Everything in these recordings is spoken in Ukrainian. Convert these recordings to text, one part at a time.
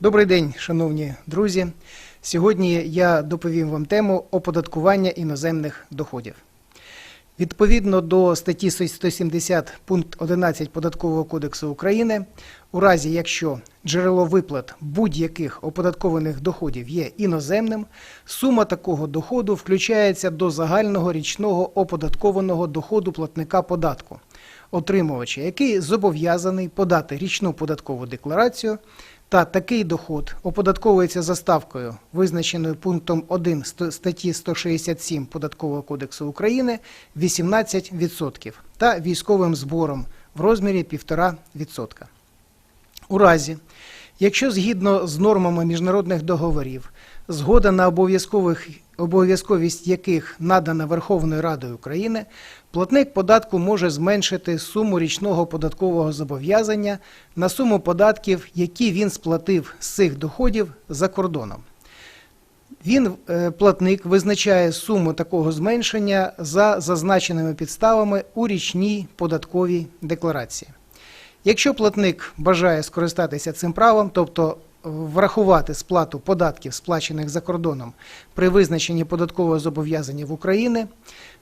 Добрий день, шановні друзі. Сьогодні я доповім вам тему оподаткування іноземних доходів. Відповідно до статті 170 пункт 11 Податкового кодексу України, у разі якщо джерело виплат будь-яких оподаткованих доходів є іноземним, сума такого доходу включається до загального річного оподаткованого доходу платника податку, отримувача, який зобов'язаний подати річну податкову декларацію та такий доход оподатковується за ставкою, визначеною пунктом 1 статті 167 Податкового кодексу України 18% та військовим збором в розмірі 1,5%. У разі, якщо згідно з нормами міжнародних договорів, згода на обов'язкових обов'язковість яких надана Верховною Радою України, платник податку може зменшити суму річного податкового зобов'язання на суму податків, які він сплатив з цих доходів за кордоном. Він, е, платник, визначає суму такого зменшення за зазначеними підставами у річній податковій декларації. Якщо платник бажає скористатися цим правом, тобто врахувати сплату податків, сплачених за кордоном при визначенні податкового зобов'язання в Україні,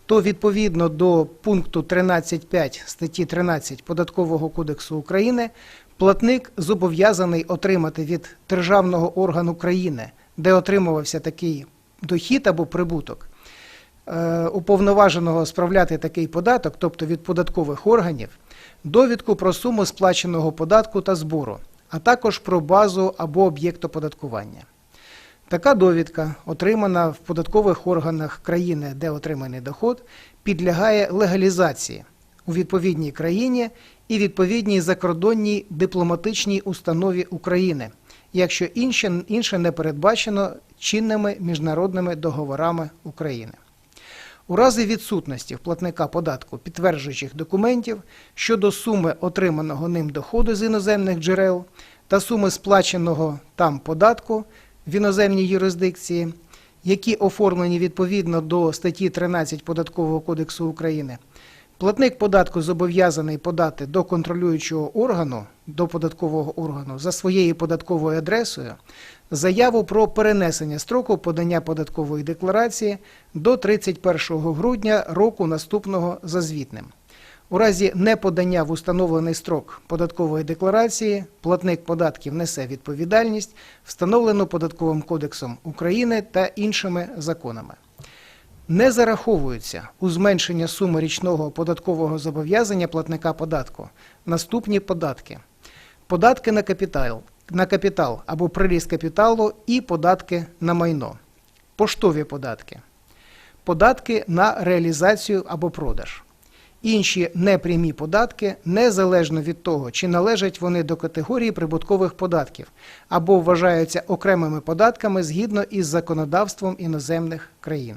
то відповідно до пункту 13.5 статті 13 Податкового кодексу України платник зобов'язаний отримати від державного органу країни, де отримувався такий дохід або прибуток, е, уповноваженого справляти такий податок, тобто від податкових органів, довідку про суму сплаченого податку та збору, а також про базу або об'єкт оподаткування. Така довідка, отримана в податкових органах країни, де отриманий доход, підлягає легалізації у відповідній країні і відповідній закордонній дипломатичній установі України, якщо інше, інше не передбачено чинними міжнародними договорами України. У разі відсутності в платника податку підтверджуючих документів щодо суми отриманого ним доходу з іноземних джерел та суми сплаченого там податку в іноземній юрисдикції, які оформлені відповідно до статті 13 Податкового кодексу України, платник податку зобов'язаний подати до контролюючого органу, до податкового органу за своєю податковою адресою заяву про перенесення строку подання податкової декларації до 31 грудня року наступного за звітним. У разі неподання в установлений строк податкової декларації платник податків несе відповідальність, встановлену Податковим кодексом України та іншими законами. Не зараховуються у зменшення суми річного податкового зобов'язання платника податку наступні податки: податки на капітал, на капітал або приріст капіталу і податки на майно, поштові податки, податки на реалізацію або продаж. Інші непрямі податки незалежно від того, чи належать вони до категорії прибуткових податків або вважаються окремими податками згідно із законодавством іноземних країн.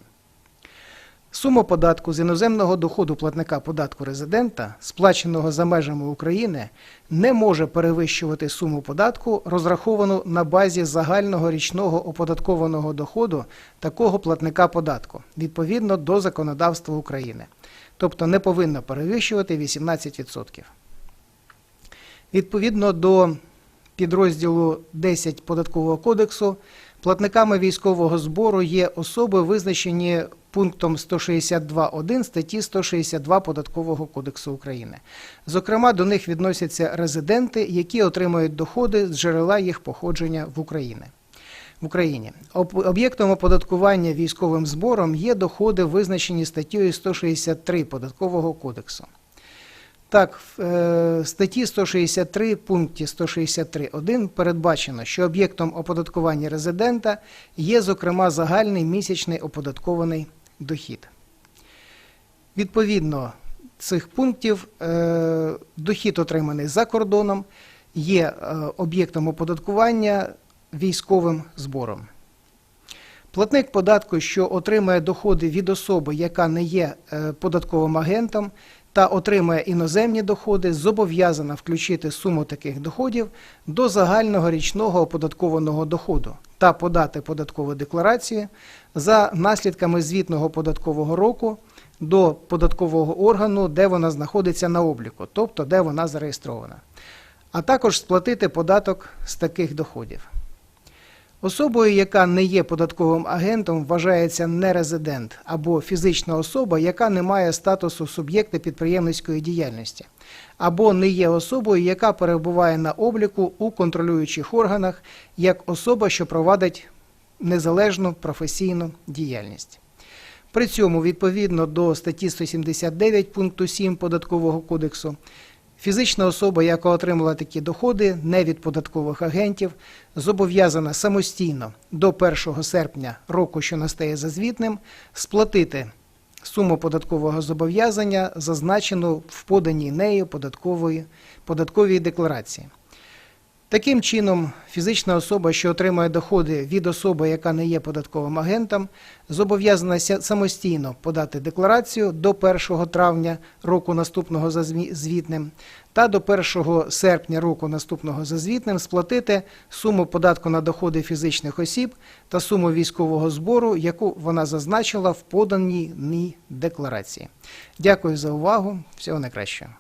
Сума податку з іноземного доходу платника податку резидента, сплаченого за межами України, не може перевищувати суму податку, розраховану на базі загального річного оподаткованого доходу такого платника податку відповідно до законодавства України, тобто не повинна перевищувати 18%. Відповідно до підрозділу 10 Податкового кодексу, платниками військового збору є особи, визначені пунктом 162.1 статті 162 Податкового кодексу України. Зокрема, до них відносяться резиденти, які отримують доходи з джерела їх походження в Україні. В Україні об'єктом оподаткування військовим збором є доходи, визначені статтею 163 Податкового кодексу. Так, в е, статті 163 пункті 163.1 передбачено, що об'єктом оподаткування резидента є, зокрема, загальний місячний оподаткований дохід. Відповідно цих пунктів, е, дохід, отриманий за кордоном, є е, об'єктом оподаткування військовим збором. Платник податку, що отримує доходи від особи, яка не є податковим агентом, та отримує іноземні доходи, зобов'язана включити суму таких доходів до загального річного оподаткованого доходу та подати податкову декларацію за наслідками звітного податкового року до податкового органу, де вона знаходиться на обліку, тобто де вона зареєстрована, а також сплатити податок з таких доходів. Особою, яка не є податковим агентом, вважається нерезидент або фізична особа, яка не має статусу суб'єкта підприємницької діяльності, або не є особою, яка перебуває на обліку у контролюючих органах як особа, що провадить незалежну професійну діяльність. При цьому, відповідно до статті 179 пункту 7 Податкового кодексу, фізична особа, яка отримала такі доходи не від податкових агентів, зобов'язана самостійно до 1 серпня року, що настає за звітним, сплатити суму податкового зобов'язання, зазначену в поданій нею податкової, податковій декларації. Таким чином, фізична особа, що отримує доходи від особи, яка не є податковим агентом, зобов'язана самостійно подати декларацію до 1 травня року наступного за зві- звітним та до 1 серпня року наступного за звітним сплатити суму податку на доходи фізичних осіб та суму військового збору, яку вона зазначила в поданій декларації. Дякую за увагу. Всього найкращого.